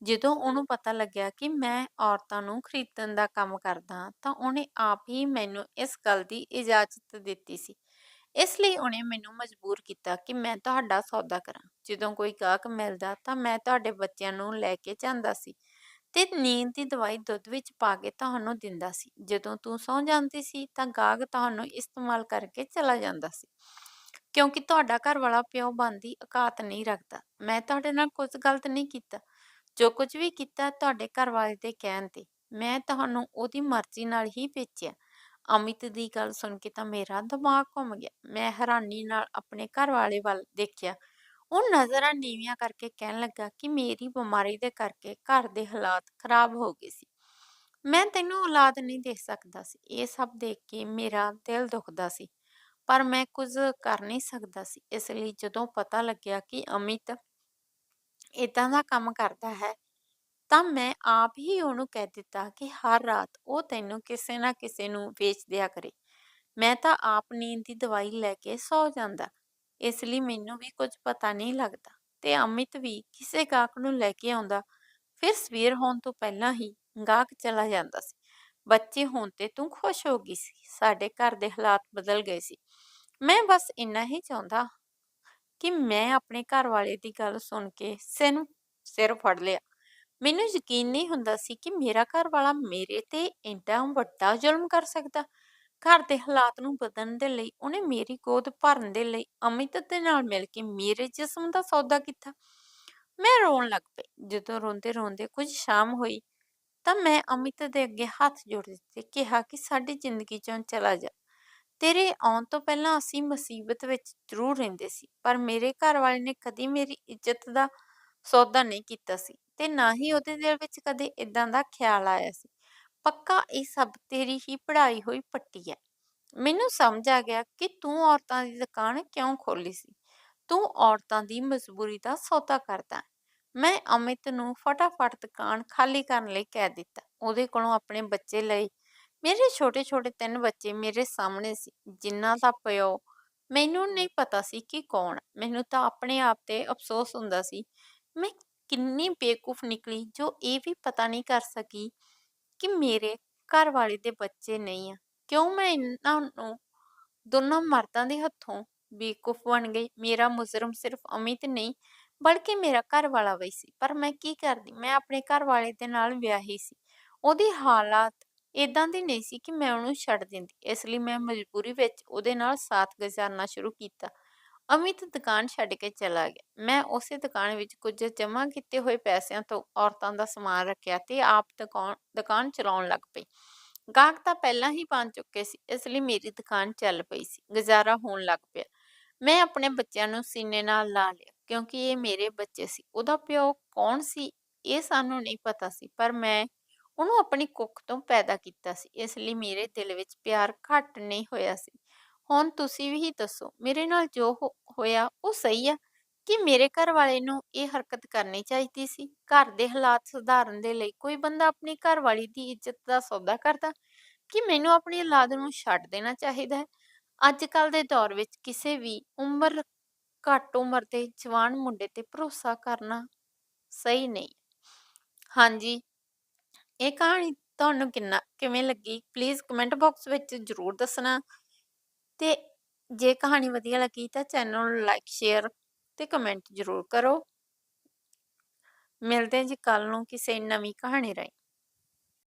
ਜਦੋਂ ਉਹਨੂੰ ਪਤਾ ਲੱਗਿਆ ਕਿ ਮੈਂ ਔਰਤਾਂ ਨੂੰ ਖਰੀਦਣ ਦਾ ਕੰਮ ਕਰਦਾ ਹਾਂ, ਤਾਂ ਉਹਨੇ ਆਪ ਹੀ ਮੈਨੂੰ ਇਸ ਗੱਲ ਦੀ ਇਜਾਜ਼ਤ ਦਿੱਤੀ ਸੀ। ਇਸ ਲਈ ਉਹਨੇ ਮੈਨੂੰ ਮਜਬੂਰ ਕੀਤਾ ਕਿ ਮੈਂ ਤੁਹਾਡਾ ਸੌਦਾ ਕਰਾਂ। ਜਦੋਂ ਕੋਈ ਗਾਹਕ ਮਿਲਦਾ ਤਾਂ ਮੈਂ ਤੁਹਾਡੇ ਬੱਚਿਆਂ ਨੂੰ ਲੈ ਕੇ ਜਾਂਦਾ ਸੀ ਤੇ ਨੀਂਦ ਦੀ ਦਵਾਈ ਦੁੱਧ ਵਿੱਚ ਪਾ ਕੇ ਤੁਹਾਨੂੰ ਦਿੰਦਾ ਸੀ। ਜਦੋਂ ਤੂੰ ਸੌਂ ਜਾਂਦੀ ਸੀ ਤਾਂ ਗਾਹਕ ਤੁਹਾਨੂੰ ਇਸਤੇਮਾਲ ਕਰਕੇ ਚਲਾ ਜਾਂਦਾ ਸੀ। ਕਿਉਂਕਿ ਤੁਹਾਡਾ ਘਰ ਵਾਲਾ ਪਿਓ ਬੰਦੀ ਔਕਾਤ ਨਹੀਂ ਰੱਖਦਾ। ਮੈਂ ਤੁਹਾਡੇ ਨਾਲ ਕੁਝ ਗਲਤ ਨਹੀਂ ਕੀਤਾ। ਜੋ ਕੁਝ ਵੀ ਕੀਤਾ ਤੁਹਾਡੇ ਘਰ ਵਾਲੇ ਦੇ ਕਹਿਣ ਤੇ। ਮੈਂ ਤੁਹਾਨੂੰ ਉਹਦੀ ਮਰਜ਼ੀ ਨਾਲ ਹੀ ਵੇਚਿਆ। ਅਮਿਤ ਦੀ ਗੱਲ ਸੁਣ ਕੇ ਤਾਂ ਮੇਰਾ ਦਿਮਾਗ ਘੁੰਮ ਗਿਆ। ਮੈਂ ਹੈਰਾਨੀ ਨਾਲ ਆਪਣੇ ਘਰ ਵਾਲੇ ਵੱਲ ਦੇਖਿਆ। ਉਹ ਨਜ਼ਰਾਂ ਨੀਵੀਆਂ ਕਰਕੇ ਕਹਿਣ ਲੱਗਾ ਕਿ ਮੇਰੀ ਬਿਮਾਰੀ ਦੇ ਕਰਕੇ ਘਰ ਦੇ ਹਾਲਾਤ ਖਰਾਬ ਹੋ ਗਏ ਸੀ। ਮੈਂ ਤੈਨੂੰ ਔਲਾਦ ਨਹੀਂ ਦੇਖ ਸਕਦਾ ਸੀ। ਇਹ ਸਭ ਦੇਖ ਕੇ ਮੇਰਾ ਦਿਲ ਦੁਖਦਾ ਸੀ। ਪਰ ਮੈਂ ਕੁਝ ਕਰ ਨਹੀਂ ਸਕਦਾ ਸੀ। ਇਸ ਲਈ ਜਦੋਂ ਪਤਾ ਲੱਗਿਆ ਕਿ ਅਮਿਤ ਇਦਾਂ ਦਾ ਕੰਮ ਕਰਦਾ ਹੈ ਤਾਂ ਮੈਂ ਆਪ ਹੀ ਉਹਨੂੰ ਕਹਿ ਦਿੱਤਾ ਕਿ ਹਰ ਰਾਤ ਉਹ ਤੈਨੂੰ ਕਿਸੇ ਨਾ ਕਿਸੇ ਨੂੰ ਵੇਚ ਦਿਆ ਕਰੇ। ਮੈਂ ਤਾਂ ਆਪ ਨੀਂਦ ਦੀ ਦਵਾਈ ਲੈ ਕੇ ਸੌ ਜਾਂਦਾ, ਇਸ ਲਈ ਮੈਨੂੰ ਵੀ ਕੁਝ ਪਤਾ ਨਹੀਂ ਲੱਗਦਾ ਤੇ ਅਮਿਤ ਵੀ ਕਿਸੇ ਗਾਹਕ ਨੂੰ ਲੈ ਕੇ ਆਉਂਦਾ, ਫਿਰ ਸਵੇਰ ਹੋਣ ਤੋਂ ਪਹਿਲਾਂ ਹੀ ਗਾਹਕ ਚਲਾ ਜਾਂਦਾ ਸੀ। ਬੱਚੇ ਹੋਣ ਤੇ ਤੂੰ ਖੁਸ਼ ਹੋ ਗਈ ਸੀ, ਸਾਡੇ ਘਰ ਦੇ ਹਾਲਾਤ ਬਦਲ ਗਏ ਸੀ। ਮੈਂ ਬਸ ਇੰਨਾ ਹੀ ਚਾਹੁੰਦਾ ਕਿ ਮੈਂ ਆਪਣੇ ਘਰ ਵਾਲੇ ਦੀ ਗੱਲ ਸੁਣ ਕੇ ਸਿਰ ਨੂੰ ਸਿਰ ਫੜ ਲਿਆ। ਮੈਨੂੰ ਯਕੀਨ ਨਹੀਂ ਹੁੰਦਾ ਸੀ ਕਿ ਮੇਰਾ ਘਰ ਵਾਲਾ ਮੇਰੇ ਤੇ ਇੰਨਾ ਵੱਡਾ ਜ਼ੁਲਮ ਕਰ ਸਕਦਾ। ਘਰ ਦੇ ਹਾਲਾਤ ਨੂੰ ਬਦਲਣ ਦੇ ਲਈ ਉਹਨੇ ਮੇਰੀ ਗੋਦ ਭਰਨ ਦੇ ਲਈ ਅਮਿਤ ਦੇ ਨਾਲ ਮਿਲ ਕੇ ਮੇਰੇ ਜਿਸਮ ਦਾ ਸੌਦਾ ਕੀਤਾ। ਮੈਂ ਰੋਣ ਲੱਗ ਪਈ। ਜਦੋਂ ਰੋਂਦੇ ਰੋਂਦੇ ਕੁਝ ਸ਼ਾਮ ਹੋਈ ਤਾਂ ਮੈਂ ਅਮਿਤ ਦੇ ਅੱਗੇ ਹੱਥ ਜੋੜ ਦਿੱਤੇ, ਕਿਹਾ ਕਿ ਸਾਡੀ ਜ਼ਿੰਦਗੀ ਚੋਂ ਚਲਾ ਜਾ। ਤੇਰੇ ਆਉਣ ਤੋਂ ਪਹਿਲਾਂ ਅਸੀਂ ਮੁਸੀਬਤ ਵਿੱਚ ਜ਼ਰੂਰ ਰਹਿੰਦੇ ਸੀ, ਪਰ ਮੇਰੇ ਘਰ ਵਾਲੇ ਨੇ ਕਦੀ ਮੇਰੀ ਇੱਜ਼ਤ ਦਾ ਸੌਦਾ ਨਹੀਂ ਕੀਤਾ ਸੀ। ਤੇ ਨਾ ਹੀ ਉਹਦੇ ਦਿਲ ਵਿੱਚ ਕਦੇ ਇਦਾਂ ਦਾ ਖਿਆਲ ਆਇਆ ਸੀ। ਪੱਕਾ ਇਹ ਸਭ ਤੇਰੀ ਹੀ ਪੜਾਈ ਹੋਈ ਪੱਟੀ ਹੈ। ਮੈਨੂੰ ਸਮਝ ਆ ਗਿਆ ਕਿ ਤੂੰ ਔਰਤਾਂ ਦੀ ਦੁਕਾਨ ਕਿਉਂ ਖੋਲੀ ਸੀ? ਤੂੰ ਔਰਤਾਂ ਦੀ ਮਜਬੂਰੀ ਦਾ ਸੌਦਾ ਕਰਦਾ ਮੈਂ ਅਮਿਤ ਨੂੰ ਫਟਾਫਟ ਦੁਕਾਨ ਖਾਲੀ ਕਰਨ ਲਈ ਕਹਿ ਦਿੱਤਾ। ਉਹਦੇ ਕੋਲੋਂ ਆਪਣੇ ਬੱਚੇ ਲਈ ਮੇਰੇ ਛੋਟੇ ਛੋਟੇ ਤਿੰਨ ਬੱਚੇ ਮੇਰੇ ਸਾਹਮਣੇ ਸੀ, ਜਿਨ੍ਹਾਂ ਦਾ ਪਿਓ ਮੈਨੂੰ ਨਹੀਂ ਪਤਾ ਸੀ ਕਿ ਕੌਣ ਮੈਨੂੰ ਤਾਂ ਆਪਣੇ ਆਪ ਤੇ ਅਫਸੋਸ ਹੁੰਦਾ ਸੀ। ਮੈਂ ਕਿੰਨੀ ਬੇਵਕੂਫ ਨਿਕਲੀ ਜੋ ਇਹ ਵੀ ਪਤਾ ਨਹੀਂ ਕਰ ਸਕੀ ਕਿ ਮੇਰੇ ਘਰ ਵਾਲੇ ਦੇ ਬੱਚੇ ਨਹੀਂ ਆ। ਕਿਉਂ ਮੈਂ ਇਹਨਾਂ ਨੂੰ ਦੋਨਾਂ ਮਰਦਾਂ ਦੇ ਹੱਥੋਂ ਬੇਵਕੂਫ ਬਣ ਗਈ? ਮੇਰਾ ਮੁਜਰਮ ਸਿਰਫ ਅਮਿਤ ਨਹੀਂ, ਬਲਕਿ ਮੇਰਾ ਘਰ ਵਾਲਾ ਵੀ ਸੀ। ਪਰ ਮੈਂ ਕੀ ਕਰਦੀ? ਮੈਂ ਆਪਣੇ ਘਰ ਵਾਲੇ ਦੇ ਨਾਲ ਵਿਆਹੀ ਸੀ। ਉਹਦੀ ਹਾਲਾਤ ਇਦਾਂ ਦੀ ਨਹੀਂ ਸੀ ਕਿ ਮੈਂ ਉਹਨੂੰ ਛੱਡ ਦਿੰਦੀ। ਇਸ ਲਈ ਮੈਂ ਮਜਬੂਰੀ ਵਿੱਚ ਉਹਦੇ ਨਾਲ ਸਾਥ ਗੁਜ਼ਾਰਨਾ ਸ਼ੁਰੂ ਕੀਤਾ। ਅਮਿਤ ਦੁਕਾਨ ਛੱਡ ਕੇ ਚਲਾ ਗਿਆ। ਮੈਂ ਉਸੇ ਦੁਕਾਨ ਵਿੱਚ ਕੁਝ ਜਮ੍ਹਾਂ ਕੀਤੇ ਹੋਏ ਪੈਸਿਆਂ ਤੋਂ ਔਰਤਾਂ ਦਾ ਸਮਾਨ ਰੱਖਿਆ ਤੇ ਆਪ ਦੁਕਾਨ ਦੁਕਾਨ ਚਲਾਉਣ ਲੱਗ ਪਈ। ਗਾਹਕ ਤਾਂ ਪਹਿਲਾਂ ਹੀ ਪਹੁੰਚ ਚੁੱਕੇ ਸੀ, ਇਸ ਲਈ ਮੇਰੀ ਦੁਕਾਨ ਚੱਲ ਪਈ ਸੀ, ਗੁਜ਼ਾਰਾ ਹੋਣ ਲੱਗ ਪਿਆ। ਮੈਂ ਆਪਣੇ ਬੱਚਿਆਂ ਨੂੰ ਸੀਨੇ ਨਾਲ ਲਾ ਲਿਆ, ਕਿਉਂਕਿ ਇਹ ਮੇਰੇ ਬੱਚੇ ਸੀ। ਉਹਦਾ ਪਿਓ ਕੌਣ ਸੀ, ਇਹ ਸਾਨੂੰ ਨਹੀਂ ਪਤਾ ਸੀ, ਪਰ ਮੈਂ ਉਹਨੂੰ ਆਪਣੀ ਕੁੱਖ ਤੋਂ ਪੈਦਾ ਕੀਤਾ ਸੀ, ਇਸ ਲਈ ਮੇਰੇ ਦਿਲ ਵਿੱਚ ਪਿਆਰ ਘੱਟ ਨਹੀਂ ਹੋਇਆ ਸੀ। ਹੁਣ ਤੁਸੀਂ ਵੀ ਦੱਸੋ ਮੇਰੇ ਨਾਲ ਜੋ ਹੋਇਆ ਉਹ ਸਹੀ ਆ ਕਿ ਮੇਰੇ ਘਰ ਵਾਲੇ ਨੂੰ ਇਹ ਹਰਕਤ ਕਰਨੀ ਚਾਹੀਦੀ ਸੀ ਘਰ ਦੇ ਹਾਲਾਤ ਸੁਧਾਰਨ ਦੇ ਲਈ ਕੋਈ ਬੰਦਾ ਆਪਣੀ ਘਰ ਵਾਲੀ ਦੀ ਇੱਜ਼ਤ ਦਾ ਸੌਦਾ ਕਰਦਾ ਕਿ ਮੈਨੂੰ ਆਪਣੀ ਔਲਾਦ ਨੂੰ ਛੱਡ ਦੇਣਾ ਚਾਹੀਦਾ ਹੈ ਅੱਜ ਕੱਲ ਦੇ ਦੌਰ ਵਿੱਚ ਕਿਸੇ ਵੀ ਉਮਰ ਘੱਟ ਉਮਰ ਦੇ ਜਵਾਨ ਮੁੰਡੇ ਤੇ ਭਰੋਸਾ ਕਰਨਾ ਸਹੀ ਨਹੀਂ ਹਾਂਜੀ ਇਹ ਕਹਾਣੀ ਤੁਹਾਨੂੰ ਕਿੰਨਾ ਕਿਵੇਂ ਲੱਗੀ ਪਲੀਜ਼ ਕਮੈਂਟ ਬਾਕਸ ਵਿੱਚ ਜ਼ਰੂਰ ਦੱਸਣਾ ਤੇ ਜੇ ਕਹਾਣੀ ਵਧੀਆ ਲੱਗੀ ਤਾਂ ਚੈਨਲ ਨੂੰ ਲਾਈਕ, ਸ਼ੇਅਰ ਤੇ ਕਮੈਂਟ ਜ਼ਰੂਰ ਕਰੋ। ਮਿਲਦੇ ਹਾਂ ਜੀ ਕੱਲ ਨੂੰ ਕਿਸੇ ਨਵੀਂ ਕਹਾਣੀ ਰਾਹੀਂ।